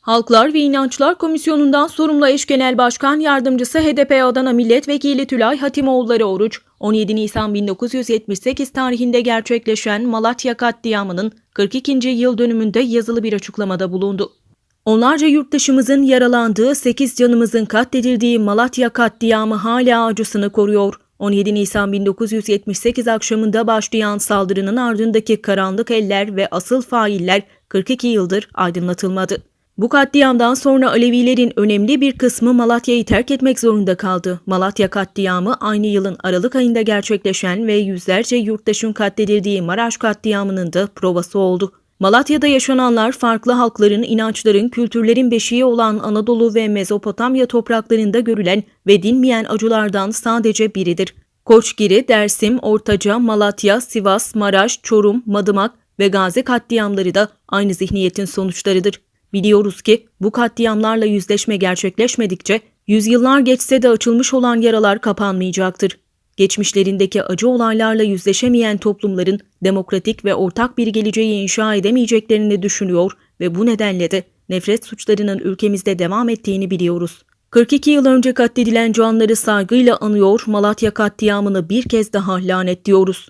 Halklar ve İnançlar Komisyonu'ndan sorumlu eş genel başkan yardımcısı HDP Adana Milletvekili Tülay Hatimoğulları Oruç, 17 Nisan 1978 tarihinde gerçekleşen Malatya katliamının 42. yıl dönümünde yazılı bir açıklamada bulundu. Onlarca yurttaşımızın yaralandığı, 8 canımızın katledildiği Malatya katliamı hala acısını koruyor. 17 Nisan 1978 akşamında başlayan saldırının ardındaki karanlık eller ve asıl failler 42 yıldır aydınlatılmadı. Bu katliamdan sonra Alevilerin önemli bir kısmı Malatya'yı terk etmek zorunda kaldı. Malatya katliamı aynı yılın Aralık ayında gerçekleşen ve yüzlerce yurttaşın katledildiği Maraş katliamının da provası oldu. Malatya'da yaşananlar farklı halkların, inançların, kültürlerin beşiği olan Anadolu ve Mezopotamya topraklarında görülen ve dinmeyen acılardan sadece biridir. Koçgiri, Dersim, Ortaca, Malatya, Sivas, Maraş, Çorum, Madımak ve Gazi katliamları da aynı zihniyetin sonuçlarıdır. Biliyoruz ki bu katliamlarla yüzleşme gerçekleşmedikçe yüzyıllar geçse de açılmış olan yaralar kapanmayacaktır. Geçmişlerindeki acı olaylarla yüzleşemeyen toplumların demokratik ve ortak bir geleceği inşa edemeyeceklerini düşünüyor ve bu nedenle de nefret suçlarının ülkemizde devam ettiğini biliyoruz. 42 yıl önce katledilen canları saygıyla anıyor, Malatya katliamını bir kez daha lanetliyoruz.